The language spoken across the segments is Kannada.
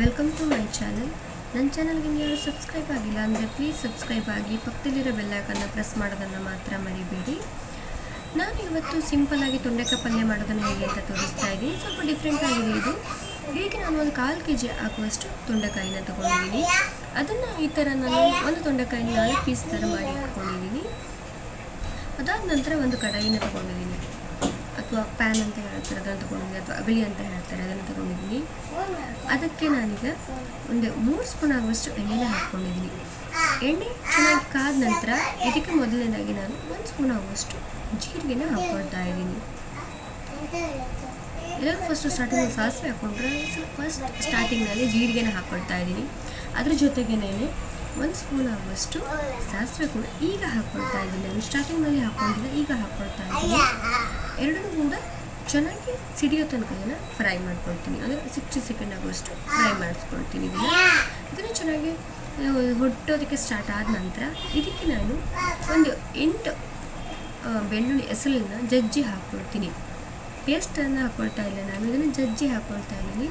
ವೆಲ್ಕಮ್ ಟು ಮೈ ಚಾನಲ್ ನನ್ನ ಚಾನಲ್ಗೆ ಯಾರು ಸಬ್ಸ್ಕ್ರೈಬ್ ಆಗಿಲ್ಲ ಅಂದರೆ ಪ್ಲೀಸ್ ಸಬ್ಸ್ಕ್ರೈಬ್ ಆಗಿ ಪಕ್ಕದಲ್ಲಿರೋ ಬೆಲ್ಲೈಕನ್ನು ಪ್ರೆಸ್ ಮಾಡೋದನ್ನು ಮಾತ್ರ ಮರಿಬೇಡಿ. ನಾನು ಇವತ್ತು ಸಿಂಪಲ್ಲಾಗಿ ತೊಂಡೆಕಾಯಿ ಪಲ್ಯ ಮಾಡೋದನ್ನು ಹೇಗೆ ಅಂತ ತೋರಿಸ್ತಾ ಇದ್ದೀನಿ. ಸ್ವಲ್ಪ ಡಿಫ್ರೆಂಟ್ ಆಗಿದೆ ಇದು. ಹೀಗೆ ನಾನು ಒಂದು ಕಾಲು ಕೆ ಜಿ ಹಾಕುವಷ್ಟು ತೊಂಡೆಕಾಯಿನ ತೊಗೊಂಡಿದ್ದೀನಿ. ಅದನ್ನು ಈ ಥರ ನಾನು ಒಂದು ತೊಂಡೆಕಾಯಿನ ನಾಲ್ಕು ಪೀಸ್ ಥರ ಮಾಡಿ ಹಾಕ್ಕೊಂಡಿದ್ದೀನಿ ಅದಾದ ನಂತರ ಒಂದು ಕಡಾಯಿನ ತೊಗೊಂಡಿದ್ದೀನಿ. ಅಥವಾ ಪ್ಯಾನ್ ಅಂತ ಹೇಳ್ತಾರೆ, ಅದನ್ನು ತಗೊಂಡಿದ್ದೀನಿ ಅಥವಾ ಅಗಳಿ ಅಂತ ಹೇಳ್ತಾರೆ, ಅದನ್ನು ತಗೊಂಡಿದ್ದೀನಿ. ಅದಕ್ಕೆ ನಾನೀಗ ಒಂದು ಮೂರು ಸ್ಪೂನ್ ಆಗುವಷ್ಟು ಎಣ್ಣೆನ ಹಾಕ್ಕೊಂಡಿದ್ದೀನಿ. ಎಣ್ಣೆ ಚೆನ್ನಾಗಿ ಕಾದ ನಂತರ ಇದಕ್ಕೆ ಮೊದಲನೇದಾಗಿ ನಾನು ಒಂದು ಸ್ಪೂನ್ ಆಗುವಷ್ಟು ಜೀರಿಗೆನ ಹಾಕ್ಕೊಳ್ತಾ ಇದ್ದೀನಿ. ಎಲ್ಲರೂ ಫಸ್ಟು ಸ್ಟಾರ್ಟಿಂಗ್ ಸಾಸಿವೆ ಹಾಕ್ಕೊಂಡ್ರೆ ಫಸ್ಟ್ ಸ್ಟಾರ್ಟಿಂಗ್ನಲ್ಲಿ ಜೀರಿಗೆನ ಹಾಕ್ಕೊಳ್ತಾ ಇದ್ದೀನಿ. ಅದ್ರ ನಾನು ಒಂದು ಸ್ಪೂನ್ ಆಗುವಷ್ಟು ಸಾಸಿವೆ ಕೂಡ ಈಗ ಹಾಕ್ಕೊಳ್ತಾ ಇದ್ದೀನಿ. ನಾನು ಸ್ಟಾರ್ಟಿಂಗ್ನಲ್ಲಿ ಹಾಕ್ಕೊಂಡಿಲ್ಲ ಈಗ ಹಾಕ್ಕೊಳ್ತಾ ಇದ್ದೀನಿ. ಎರಡನ್ನೂ ಕೂಡ ಚೆನ್ನಾಗಿ ಸಿಡಿಯೋ ತನಕ ಇದನ್ನು ಫ್ರೈ ಮಾಡ್ಕೊಳ್ತೀನಿ. ಅಂದರೆ ಸಿಕ್ಸ್ಟಿ ಸೆಕೆಂಡ್ ಆಗುವಷ್ಟು ಫ್ರೈ ಮಾಡಿಸ್ಕೊಳ್ತೀನಿ ಇದನ್ನು. ಇದನ್ನು ಚೆನ್ನಾಗಿ ಹುಟ್ಟೋದಕ್ಕೆ ಸ್ಟಾರ್ಟ್ ಆದ ನಂತರ ಇದಕ್ಕೆ ನಾನು ಒಂದು ಎಂಟು ಬೆಳ್ಳುಳ್ಳಿ ಹೆಸರನ್ನ ಜಜ್ಜಿ ಹಾಕ್ಕೊಳ್ತೀನಿ. ಪೇಸ್ಟನ್ನು ಹಾಕ್ಕೊಳ್ತಾ ಇಲ್ಲ ನಾನು. ಇದನ್ನು ಜಜ್ಜಿ ಹಾಕ್ಕೊಳ್ತಾ ಇದ್ದೀನಿ.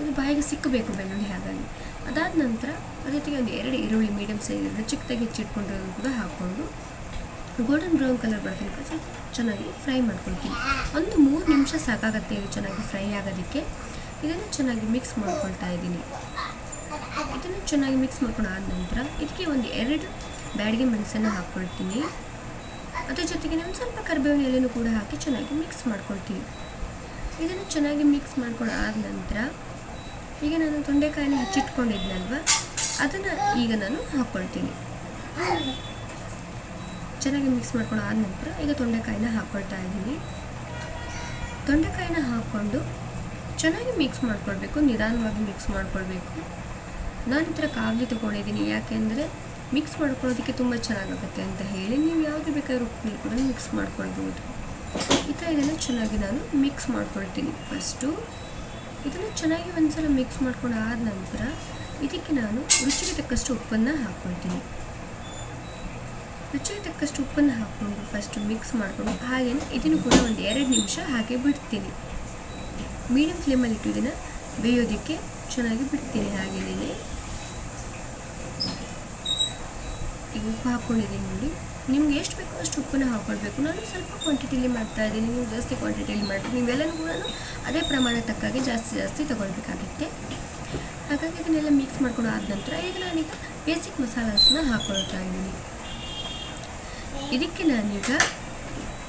ಇದು ಬಾಯಿಗೆ ಸಿಕ್ಕಬೇಕು ಬೆಳ್ಳುಳ್ಳಿ ಹಾಗಾಗಿ. ಅದಾದ ನಂತರ ಅದಕ್ಕೆ ಒಂದು ಎರಡು ಈರುಳ್ಳಿ ಮೀಡಿಯಮ್ ಸೈಜ್ ಚಿಕ್ಕದಾಗಿ ಹೆಚ್ಚಿಟ್ಕೊಂಡಿರೋದು ಕೂಡ ಹಾಕ್ಕೊಂಡು ಗೋಲ್ಡನ್ ಬ್ರೌನ್ ಕಲರ್ ಬರೋ ತನಕ ಸ್ವಲ್ಪ ಚೆನ್ನಾಗಿ ಫ್ರೈ ಮಾಡ್ಕೊಳ್ತೀನಿ. ಒಂದು ಮೂರು ನಿಮಿಷ ಸಾಕಾಗತ್ತೆ ಇದು ಚೆನ್ನಾಗಿ ಫ್ರೈ ಆಗೋದಕ್ಕೆ. ಇದನ್ನು ಚೆನ್ನಾಗಿ ಮಿಕ್ಸ್ ಮಾಡ್ಕೊಳ್ತಾ ಇದ್ದೀನಿ. ಇದನ್ನು ಚೆನ್ನಾಗಿ ಮಿಕ್ಸ್ ಮಾಡ್ಕೊಂಡು ಆದ ನಂತರ ಇದಕ್ಕೆ ಒಂದು ಎರಡು ಬ್ಯಾಡಿಗೆ ಮೆಣಸನ್ನು ಹಾಕ್ಕೊಳ್ತೀನಿ. ಅದ್ರ ಜೊತೆಗೆ ನಾನು ಸ್ವಲ್ಪ ಕರಿಬೇವಿನ ಎಲೆನೂ ಕೂಡ ಹಾಕಿ ಚೆನ್ನಾಗಿ ಮಿಕ್ಸ್ ಮಾಡ್ಕೊಳ್ತೀನಿ. ಇದನ್ನು ಚೆನ್ನಾಗಿ ಮಿಕ್ಸ್ ಮಾಡ್ಕೊಂಡು ಆದ ನಂತರ ಈಗ ನಾನು ತೊಂಡೆಕಾಯಿನ ಹೆಚ್ಚಿಟ್ಕೊಂಡಿದ್ನಲ್ವ? ಅದನ್ನು ಈಗ ನಾನು ಹಾಕ್ಕೊಳ್ತೀನಿ. ಚೆನ್ನಾಗಿ ಮಿಕ್ಸ್ ಮಾಡ್ಕೊಂಡು ಆದ ನಂತರ ಈಗ ತೊಂಡೆಕಾಯಿನ ಹಾಕ್ಕೊಳ್ತಾ ಇದ್ದೀನಿ ತೊಂಡೆಕಾಯಿನ ಹಾಕ್ಕೊಂಡು ಚೆನ್ನಾಗಿ ಮಿಕ್ಸ್ ಮಾಡ್ಕೊಳ್ಬೇಕು, ನಿಧಾನವಾಗಿ ಮಿಕ್ಸ್ ಮಾಡ್ಕೊಳ್ಬೇಕು. ನಾನು ಈ ಥರ ಕಾವಲಿ ತೊಗೊಂಡಿದ್ದೀನಿ, ಯಾಕೆಂದರೆ ಮಿಕ್ಸ್ ಮಾಡ್ಕೊಳ್ಳೋದಕ್ಕೆ ತುಂಬ ಚೆನ್ನಾಗಾಗುತ್ತೆ ಅಂತ ಹೇಳಿ ನೀವು ಯಾವುದು ಬೇಕಾದ್ರೂ ಉಪ್ಪಲ್ಲಿ ಕೂಡ ಮಿಕ್ಸ್ ಮಾಡ್ಕೊಳ್ಬೋದು. ಈ ಥರ ಇದನ್ನು ಚೆನ್ನಾಗಿ ನಾನು ಮಿಕ್ಸ್ ಮಾಡ್ಕೊಳ್ತೀನಿ. ಫಸ್ಟು ಇದನ್ನು ಚೆನ್ನಾಗಿ ಒಂದ್ಸಲ ಮಿಕ್ಸ್ ಮಾಡ್ಕೊಂಡು ಆದ ನಂತರ ಇದಕ್ಕೆ ನಾನು ರುಚಿಗೆ ತಕ್ಕಷ್ಟು ಉಪ್ಪನ್ನು ಹಾಕ್ಕೊಳ್ತೀನಿ ರುಚಿಗೆ ತಕ್ಕಷ್ಟು ಉಪ್ಪನ್ನು ಹಾಕ್ಕೊಂಡು ಫಸ್ಟು ಮಿಕ್ಸ್ ಮಾಡಿಕೊಂಡು ಹಾಗೆ ಇದನ್ನು ಕೂಡ ಒಂದು ಎರಡು ನಿಮಿಷ ಹಾಗೆ ಬಿಡ್ತೀನಿ. ಮೀಡಿಯಮ್ ಫ್ಲೇಮಲ್ಲಿ ಇಟ್ಟು ಇದನ್ನು ಬೇಯೋದಕ್ಕೆ ಚೆನ್ನಾಗಿ ಬಿಡ್ತೀನಿ ಹಾಗೆಯೇ ಈಗ ಉಪ್ಪು ಹಾಕ್ಕೊಂಡಿದ್ದೀನಿ ನೋಡಿ. ನಿಮ್ಗೆ ಎಷ್ಟು ಬೇಕೋ ಅಷ್ಟು ಉಪ್ಪನ್ನು ಹಾಕ್ಕೊಳ್ಬೇಕು ನಾನು ಸ್ವಲ್ಪ ಕ್ವಾಂಟಿಟಿಲಿ ಮಾಡ್ತಾ ಇದ್ದೀನಿ. ನೀವು ಜಾಸ್ತಿ ಕ್ವಾಂಟಿಟಿಯಲ್ಲಿ ಮಾಡ್ತೀನಿ ನೀವೆಲ್ಲನೂ ಕೂಡ ಅದೇ ಪ್ರಮಾಣ ತಕ್ಕಾಗಿ ಜಾಸ್ತಿ ಜಾಸ್ತಿ ತೊಗೊಳ್ಬೇಕಾಗುತ್ತೆ. ಹಾಗಾಗಿ ಇದನ್ನೆಲ್ಲ ಮಿಕ್ಸ್ ಮಾಡ್ಕೊಂಡು ಆದ ನಂತರ ಈಗ ನಾನೀಗ ಬೇಸಿಕ್ ಮಸಾಲಾಸನ್ನ ಹಾಕ್ಕೊಳ್ತಾ ಇದ್ದೀನಿ. ಇದಕ್ಕೆ ನಾನೀಗ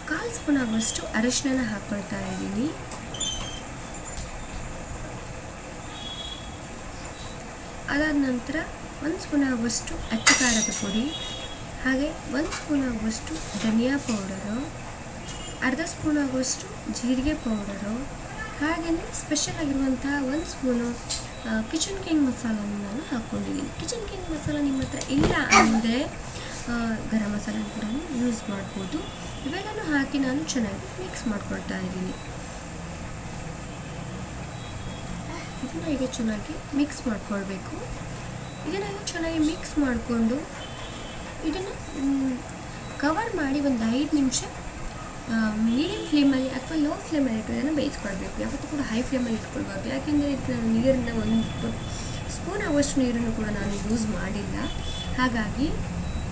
ಕಾಲ್ ಸ್ಪೂನ್ ಆಗುವಷ್ಟು ಅರಶಿನ ಹಾಕ್ಕೊಳ್ತಾ ಇದ್ದೀನಿ. ಅದಾದ ನಂತರ ಒಂದು ಸ್ಪೂನ್ ಆಗುವಷ್ಟು ಅಚ್ಚ ಖಾರದ ಪುಡಿ, ಹಾಗೆ ಒಂದು ಸ್ಪೂನ್ ಆಗುವಷ್ಟು ಧನಿಯಾ ಪೌಡರು, ಅರ್ಧ ಸ್ಪೂನ್ ಆಗುವಷ್ಟು ಜೀರಿಗೆ ಪೌಡರು ಹಾಗೆಯೇ ಸ್ಪೆಷಲ್ ಆಗಿರುವಂತಹ ಒಂದು ಸ್ಪೂನು ಕಿಚನ್ ಕಿಂಗ್ ಮಸಾಲನ್ನು ನಾನು ಹಾಕ್ಕೊಂಡಿದ್ದೀನಿ ಕಿಚನ್ ಕಿಂಗ್ ಮಸಾಲ ನಿಮ್ಮ ಹತ್ರ ಇಲ್ಲ ಅಂದರೆ ಗರಂ ಮಸಾಲ ಕೂಡ ಯೂಸ್ ಮಾಡ್ಬೋದು. ಇವೆಲ್ಲನೂ ಹಾಕಿ ನಾನು ಚೆನ್ನಾಗಿ ಮಿಕ್ಸ್ ಮಾಡ್ಕೊಳ್ತಾ ಇದ್ದೀನಿ. ಇದನ್ನು ಈಗ ಚೆನ್ನಾಗಿ ಮಿಕ್ಸ್ ಮಾಡ್ಕೊಳ್ಬೇಕು. ಇದನ್ನು ಚೆನ್ನಾಗಿ ಮಿಕ್ಸ್ ಮಾಡಿಕೊಂಡು ಇದನ್ನು ಕವರ್ ಮಾಡಿ ಒಂದು ಐದು ನಿಮಿಷ ಮೀಡಿಯಮ್ ಫ್ಲೇಮಲ್ಲಿ ಅಥವಾ ಲೋ ಫ್ಲೇಮಲ್ಲಿ ಇಟ್ಟು ಇದನ್ನು ಬೇಯಿಸ್ಕೊಳ್ಬೇಕು. ಯಾವತ್ತೂ ಕೂಡ ಹೈ ಫ್ಲೇಮಲ್ಲಿ ಇಟ್ಕೊಳ್ಬಾರ್ದು. ಯಾಕೆಂದರೆ ಇದು ನೀರನ್ನು ಒಂದು ಸ್ಪೂನ್ ಅವಷ್ಟು ನೀರನ್ನು ಕೂಡ ನಾನು ಯೂಸ್ ಮಾಡಿಲ್ಲ. ಹಾಗಾಗಿ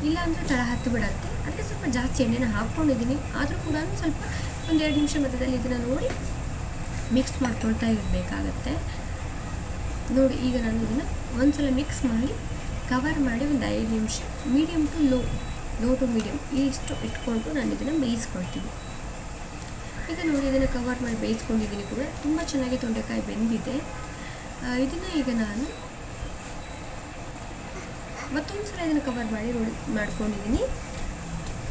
ಇಲ್ಲಾಂದರೆ ತಳ ಹತ್ತು ಬಿಡುತ್ತೆ ಅದಕ್ಕೆ ಸ್ವಲ್ಪ ಜಾಸ್ತಿ ಎಣ್ಣೆನ ಹಾಕ್ಕೊಂಡಿದ್ದೀನಿ. ಆದರೂ ಕೂಡ ಸ್ವಲ್ಪ ಒಂದೆರಡು ನಿಮಿಷ ಮಧ್ಯದಲ್ಲಿ ಇದನ್ನು ನೋಡಿ ಮಿಕ್ಸ್ ಮಾಡ್ಕೊಳ್ತಾ ಇರಬೇಕಾಗತ್ತೆ. ನೋಡಿ, ಈಗ ನಾನು ಇದನ್ನು ಒಂದ್ಸಲ ಮಿಕ್ಸ್ ಮಾಡಿ ಕವರ್ ಮಾಡಿ ಒಂದು ಐದು ನಿಮಿಷ medium to low low to medium ಇಷ್ಟು ಇಟ್ಕೊಂಡು ನಾನು ಇದನ್ನು ಬೇಯಿಸ್ಕೊಳ್ತೀನಿ. ಈಗ ನೋಡಿ, ಇದನ್ನು ಕವರ್ ಮಾಡಿ ಬೇಯಿಸ್ಕೊಂಡಿದ್ದೀನಿ ಕೂಡ. ತುಂಬ ಚೆನ್ನಾಗಿ ತೊಂಡೆಕಾಯಿ ಬೆಂದಿದೆ. ಇದನ್ನು ಈಗ ನಾನು ಮತ್ತೊಂದು ಸಲ ಇದನ್ನು ಕವರ್ ಮಾಡಿ ನೋಡಿ ಮಾಡ್ಕೊಂಡಿದ್ದೀನಿ.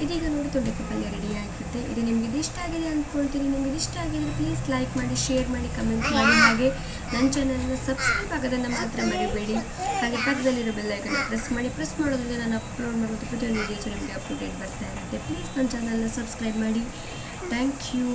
ಇದೀಗ ನೋಡಿ ತೊಂಡೆಕಾಯಿ ಪಲ್ಯ ರೆಡಿ ಆಗಿದೆ. ಇದು ನಿಮ್ಗೆ ಇದು ಇಷ್ಟ ಆಗಿದೆ ಅಂದ್ಕೊಳ್ತೀನಿ. ನಿಮ್ಗೆ ಇಷ್ಟ ಆಗಿದ್ರೆ ಪ್ಲೀಸ್ ಲೈಕ್ ಮಾಡಿ ಶೇರ್ ಮಾಡಿ ಕಮೆಂಟ್ ಮಾಡಿ. ಹಾಗೆ ನನ್ನ ಚಾನಲ್ನ ಸಬ್ಸ್ಕ್ರೈಬ್ ಆಗೋದನ್ನು ಮಾತ್ರ ಮರಿಬೇಡಿ. ಹಾಗೆ ಪಕ್ಕದಲ್ಲಿರೋ ಬೆಲ್ಲೈಕನ್ನ ಪ್ರೆಸ್ ಮಾಡಿ. ಪ್ರೆಸ್ ಮಾಡೋದ್ರಿಂದ ನಾನು ಅಪ್ಲೋಡ್ ಮಾಡೋದು ಪ್ರತಿಯೊಂದು ವೀಡಿಯೋಸು ನಿಮಗೆ ಅಪ್ಡೇಟ್ ಬರ್ತಾ ಇರುತ್ತೆ. ಪ್ಲೀಸ್ ನನ್ನ ಚಾನಲ್ನ ಸಬ್ಸ್ಕ್ರೈಬ್ ಮಾಡಿ. Thank you